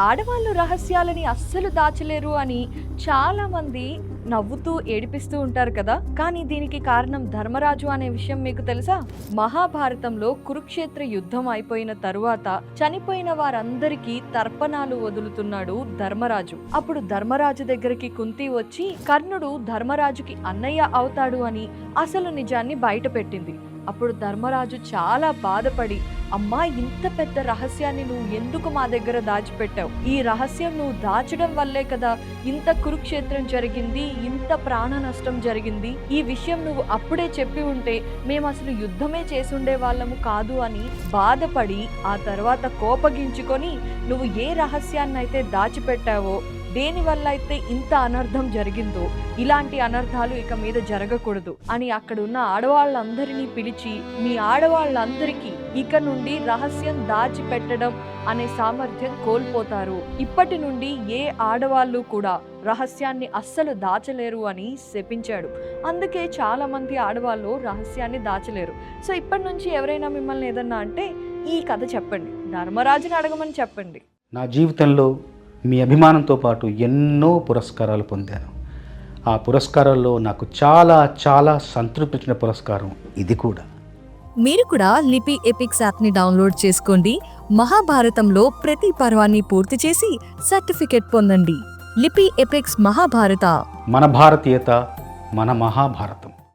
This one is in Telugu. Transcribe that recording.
ఆడవాళ్ళు రహస్యాలని అస్సలు దాచలేరు అని చాలా మంది నవ్వుతూ ఏడిపిస్తూ ఉంటారు కదా. కానీ దీనికి కారణం ధర్మరాజు అనే విషయం మీకు తెలుసా? మహాభారతంలో కురుక్షేత్ర యుద్ధం అయిపోయిన తరువాత చనిపోయిన వారందరికీ తర్పణాలు వదులుతున్నాడు ధర్మరాజు. అప్పుడు ధర్మరాజు దగ్గరికి కుంతి వచ్చి కర్ణుడు ధర్మరాజుకి అన్నయ్య అవుతాడు అని అసలు నిజాన్ని బయట పెట్టింది అప్పుడు ధర్మరాజు చాలా బాధపడి అమ్మా ఇంత పెద్ద రహస్యాన్ని నువ్వు ఎందుకు మా దగ్గర దాచిపెట్టావు? ఈ రహస్యం నువ్వు దాచడం వల్లే కదా ఇంత కురుక్షేత్రం జరిగింది ఇంత ప్రాణ నష్టం జరిగింది? ఈ విషయం నువ్వు అప్పుడే చెప్పి ఉంటే మేము అసలు యుద్ధమే చేసుండే వాళ్ళము కాదు అని బాధపడి ఆ తర్వాత కోపగించుకొని నువ్వు ఏ రహస్యాన్నైతే దాచిపెట్టావో దేనివల్ల అయితే ఇంత అనర్థం జరిగిందో ఇలాంటి అనర్థాలు ఇక మీద జరగకూడదు అని అక్కడున్న ఆడవాళ్ళందరినీ పిలిచి మీ ఆడవాళ్ళందరికీ ఇక నుండి రహస్యం దాచిపెట్టడం అనే సామర్థ్యం కోల్పోతారు. ఇప్పటి నుండి ఏ ఆడవాళ్ళు కూడా రహస్యాన్ని అస్సలు దాచలేరు అని శపించాడు. అందుకే చాలా మంది ఆడవాళ్ళు రహస్యాన్ని దాచలేరు. సో ఇప్పటి నుంచి ఎవరైనా మిమ్మల్ని ఏదన్నా అంటే ఈ కథ చెప్పండి. ధర్మరాజుని అడగమని చెప్పండి. నా జీవితంలో మీ అభిమానంతో పాటు ఎన్నో పురస్కారాలు పొందాను. ఆ పురస్కారాల్లో నాకు చాలా చాలా సంతృప్తించిన పురస్కారం ఇది కూడా. మీరు కూడా లిపి ఎపిక్స్ యాప్ని డౌన్లోడ్ చేసుకోండి. మహాభారతంలో ప్రతి పర్వాన్ని పూర్తి చేసి సర్టిఫికెట్ పొందండి. లిపి ఎపిక్స్ మహాభారత. మన భారతీయత మన మహాభారతం.